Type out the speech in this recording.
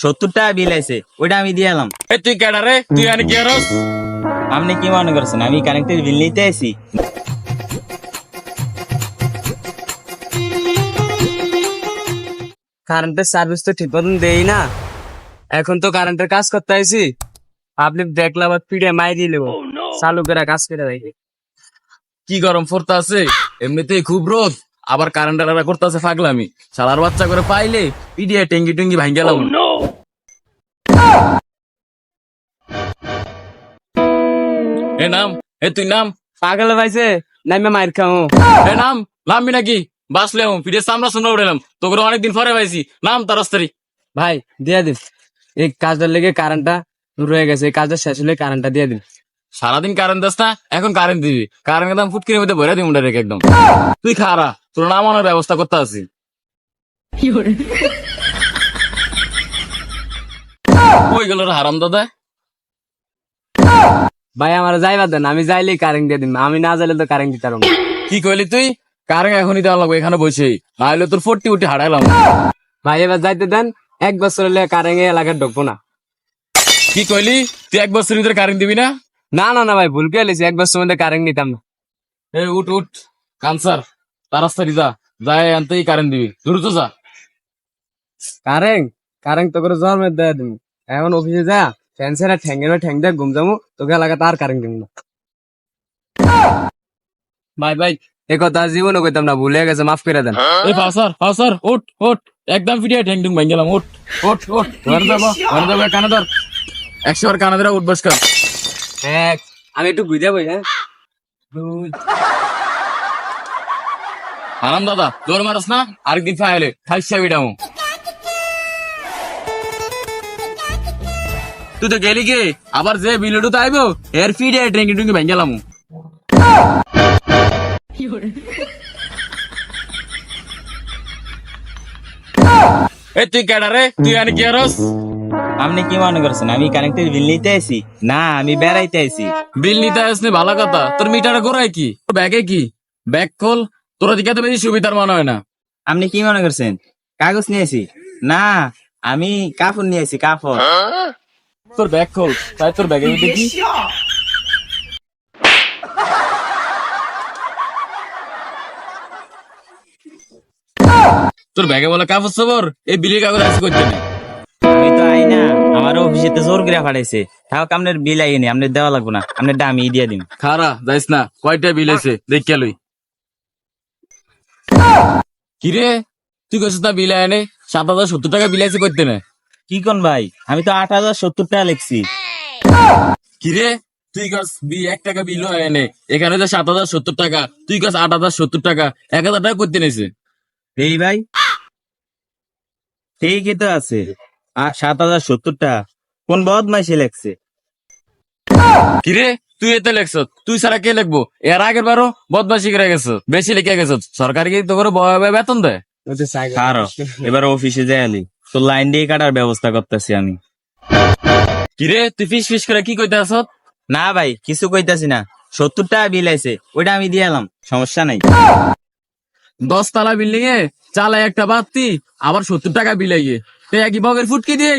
সত্তর টাকা বিল আছে ওইটা আমি দিয়ে এলাম। এ তুই কেডা রে? তুই আনি কি আপনি কি মনে করছেন? আমি কারেন্টের বিল নিতে আসি কারেন্টের সার্ভিস তো ঠিক মতন দেই না। এখন তো কারেন্টের কাজ করতে আইছি। আপনি দেখলে আবার পিড়ে মাই দিয়ে নেব। চালু করে কাজ করে দেখি। কি গরম পড়তে আছে? এমনিতেই খুব রোদ। আবার কারেন্ট করতে আছে ফাগলামি। শালার বাচ্চা করে পাইলে পিডিয়া টেঙ্গি টুঙ্গি ভাঙ্গে গেলাম এ নাম এ তুই নাম? পাগল পাইছে নামে মাইর খাও। এ নাম নামবি নাকি? বাসলে আমি পিডিয়া সামনা সামনা উঠেলাম তোকে অনেকদিন পরে পাইছি। নাম তারাস্তারি ভাই দিয়ে দিন এই কাজটার লেগে কারেন্টটা রয়ে গেছে এই কাজটা শেষ হলে কারেন্টটা দিয়ে দিন সারাদিন কারেন্ট দাস না এখন কারেন্ট দিবি। কারেন্ট দাম ফুটকির মধ্যে ভরে দিবি রেখে একদম। তুই খারা তোর নাম আনার ব্যবস্থা করতে আছি। ওই গেল রে হারাম দাদা? ভাই আমার যাইবার দেন আমি যাইলেই কারেন্ট দিয়ে দিন আমি না যাইলে তো কারেন্ট দিতে পারব কি কইলি তুই? কারেন্ট এখনই দেওয়া লাগবে এখানে বসে। না হলে তোর ফোরটি উঠে হারাইলাম। ভাই এবার যাইতে দেন এক বছর হলে কারেন্ট এলাকায় ঢুকবো না। কি কইলি? তুই এক বছর ভিতরে কারেন্ট দিবি না? না না না ভাই ভুল লেছি এক বছর মধ্যে কারেন্ট নিতাম না। এই উঠ উঠ। কানসার তারাস্তারি যা যায় আনতেই কারেন্ট দিবি। দ্রুত যা। কারেন্ট কারেন্ট তো করে মেয়ে দেয় তুমি এখন অফিসে যা ফ্যান সেরা ঠ্যাঙ্গের ঠ্যাং দেয় ঘুম যাব তোকে এলাকা তার কারেন্ট দিব না। ভাই ভাই এ কথা জীবনে কইতাম না ভুলে গেছে মাফ করে দেন। এই পাসার পাসার উঠ উঠ একদম ফিটিয়া ঠ্যাং টুং ভাঙ্গেলাম উঠ। উঠ উঠ ঘরে যাব ঘরে যাব কানে ধর। একশো বার কানে ধরে উঠ বস কর। আমি একটু বুঝে বই হ্যাঁ? আরাম দাদা জোর মারস না আরেকদিন ফাইলে খাইসা বিডামু। তুই তো গেলি কি আবার যে বিলুডু তো আইবো এর ফিডে ট্রেঙ্গি টুঙ্গি ভেঙে গেলাম। এ তুই কেডা রে? তুই আনি কি আরস? আপনি কি মনে করছেন? আমি কারেন্টের বিল নিতে আসি না আমি বেড়াইতে আসি বিল নিতে আসনি ভালো কথা। তোর মিটারে গোড়ায় কি? তোর ব্যাগে কি? ব্যাগ খোল। তোর দিকে তো বেশি সুবিধার মনে হয় না। আপনি কি মনে করছেন? কাগজ নিয়েছি না আমি কাপড় নিয়েছি কাপড়। তোর ব্যাগ খোল তাই তোর ব্যাগের মধ্যে কি? তোর ব্যাগে বলে কাপড় সবর এই বিলির কাগজ আছে করতে আমি তো আই না আমার অফিসে তো জোর করে ফাটাইছে তাও আপনার বিল আইনি আপনার দেওয়া লাগবো না আপনার দামি দিয়ে দিন খারা যাইস না কয়টা বিল আছে দেখ লই। কিরে তুই কইছিস না বিল আনে সাত হাজার সত্তর টাকা বিল আছে করতে না কি কোন ভাই? আমি তো আট হাজার সত্তর টাকা লিখছি। কিরে? তুই বি এক টাকা বিল এনে এখানে যে সাত হাজার সত্তর টাকা। তুই কাছ আট হাজার সত্তর টাকা। এক হাজার টাকা করতে নেছে এই ভাই ঠিকই তো আছে? আর সাত হাজার সত্তর টাকা। কোন বদ বদমাইশে লেখছে? কিরে? তুই এতে লেখছ? তুই সারা কে লিখব? এর আগের বারও বদমাসি করে গেছ। বেশি লিখে গেছ। সরকারি কি তো করে বেতন দেয়। ওতে এবার অফিসে যাই আলি তো লাইন দিয়ে কাটার ব্যবস্থা করতেছি আমি। কিরে তুই ফিস ফিস করে কি কইতে না ভাই কিছু কইতাছি না। সত্তর টাকা বিল আছে ওইটা আমি দিয়ে এলাম সমস্যা নাই। দশ তালা বিল্ডিং এ চালায় একটা বাত্তি আবার সত্তর টাকা বিলাইয়ে একই বগের ফুটকে দিয়ে